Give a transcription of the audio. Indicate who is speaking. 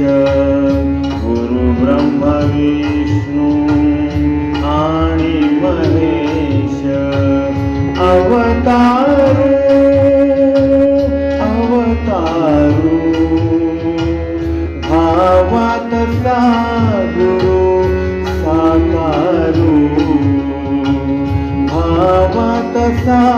Speaker 1: गुरु ब्रह्मा विष्णू आणि महेश अवतारू अवतारू। भावात गुरु साकारू भावात सा